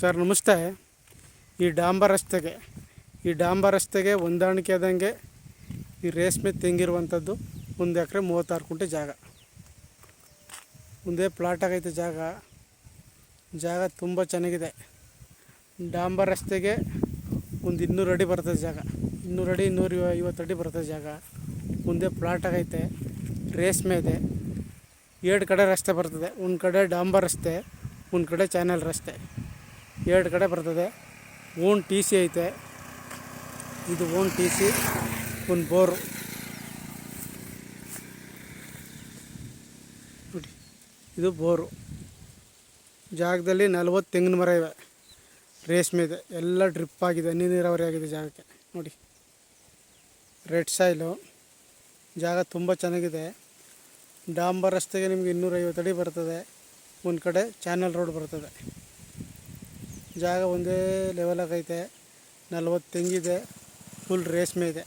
Sir, ನಮಸ್ತೆ. ಈ ಡಾಂಬರ್ ರಸ್ತೆಗೆ, ಈ ಡಾಂಬರ್ ರಸ್ತೆಗೆ ಹೊಂದಾಣಿಕೆ ಆದಂಗೆ ಈ ರೇಷ್ಮೆ ತೆಂಗಿರುವಂಥದ್ದು ಒಂದು ಎಕರೆ ಮೂವತ್ತಾರು ಕುಂಟೆ ಜಾಗ. ಮುಂದೆ ಪ್ಲಾಟ್ ಆಗೈತೆ ಜಾಗ. ಜಾಗ ತುಂಬ ಚೆನ್ನಾಗಿದೆ. ಡಾಂಬರ್ ರಸ್ತೆಗೆ ಒಂದು ಇನ್ನೂರು ಅಡಿ ಬರ್ತದೆ ಜಾಗ. ಇನ್ನೂರು ಅಡಿ ಇನ್ನೂರ ಐವತ್ತು ಅಡಿ ಬರ್ತದೆ ಜಾಗ. ಮುಂದೆ ಪ್ಲಾಟ್ ಆಗೈತೆ. ರೇಷ್ಮೆ ಇದೆ. ಎರಡು ಕಡೆ ರಸ್ತೆ ಬರ್ತದೆ. ಒಂದು ಕಡೆ ಡಾಂಬರ್ ರಸ್ತೆ, ಒಂದು ಕಡೆ ಚಾನಲ್ ರಸ್ತೆ. ಎರಡು ಕಡೆ ಬರ್ತದೆ. ಓನ್ ಟಿ ಸಿ ಐತೆ. ಇದು ಓನ್ ಟಿ ಸಿ ಒಂದು ಬೋರು. ಇದು ಬೋರು. ಜಾಗದಲ್ಲಿ ನಲ್ವತ್ತು ತೆಂಗಿನ ಮರ ಇವೆ. ರೇಷ್ಮೆ ಇದೆ. ಎಲ್ಲ ಡ್ರಿಪ್ ಆಗಿದೆ. ಹನಿ ನೀರಾವರಿ ಆಗಿದೆ ಜಾಗಕ್ಕೆ. ನೋಡಿ, ರೆಡ್ ಸಾಯಿಲು. ಜಾಗ ತುಂಬ ಚೆನ್ನಾಗಿದೆ. ಡಾಂಬರ್ ರಸ್ತೆಗೆ ನಿಮಗೆ ಇನ್ನೂರೈವತ್ತು ಅಡಿ ಬರ್ತದೆ. ಒಂದು ಕಡೆ ಚಾನಲ್ ರೋಡ್ ಬರ್ತದೆ. ಜಾಗ ಒಂದೇ ಲೆವೆಲಾಗೈತೆ ನಲ್ವತ್ತು ತೆಂಗಿದೆ ಫುಲ್ ರೇಷ್ಮೆ ಇದೆ.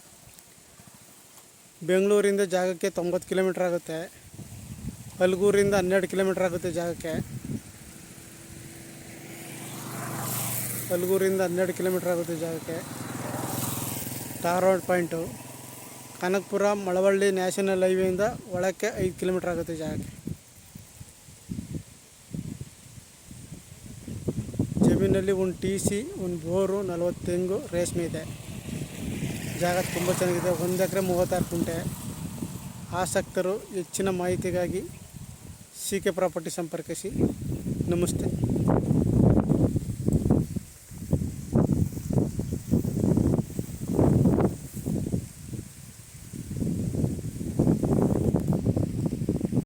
ಬೆಂಗಳೂರಿಂದ ಜಾಗಕ್ಕೆ ತೊಂಬತ್ತು ಕಿಲೋಮೀಟ್ರ್ ಆಗುತ್ತೆ. ಅಲ್ಗೂರಿಂದ ಹನ್ನೆರಡು ಕಿಲೋಮೀಟ್ರ್ ಆಗುತ್ತೆ ಜಾಗಕ್ಕೆ. ಅಲ್ಗೂರಿಂದ ಹನ್ನೆರಡು ಕಿಲೋಮೀಟ್ರ್ ಆಗುತ್ತೆ ಜಾಗಕ್ಕೆ. Tar point Kanakapura Malavalli national ಹೈವೇಯಿಂದ ಒಳಕ್ಕೆ ಐದು ಕಿಲೋಮೀಟ್ರ್ ಆಗುತ್ತೆ ಜಾಗಕ್ಕೆ. ಜಮೀನಲ್ಲಿ ಒಂದು ಟಿ ಸಿ, ಒಂದು ಬೋರು, ನಲ್ವತ್ತು ರೇಷ್ಮೆ ಇದೆ. ಜಾಗ ತುಂಬ ಚೆನ್ನಾಗಿದೆ. ಒಂದು ಎಕರೆ ಮೂವತ್ತಾರು ಕುಂಟೆ. ಆಸಕ್ತರು ಹೆಚ್ಚಿನ ಮಾಹಿತಿಗಾಗಿ ಸಿ ಕೆ ಪ್ರಾಪರ್ಟಿ ಸಂಪರ್ಕಿಸಿ. ನಮಸ್ತೆ.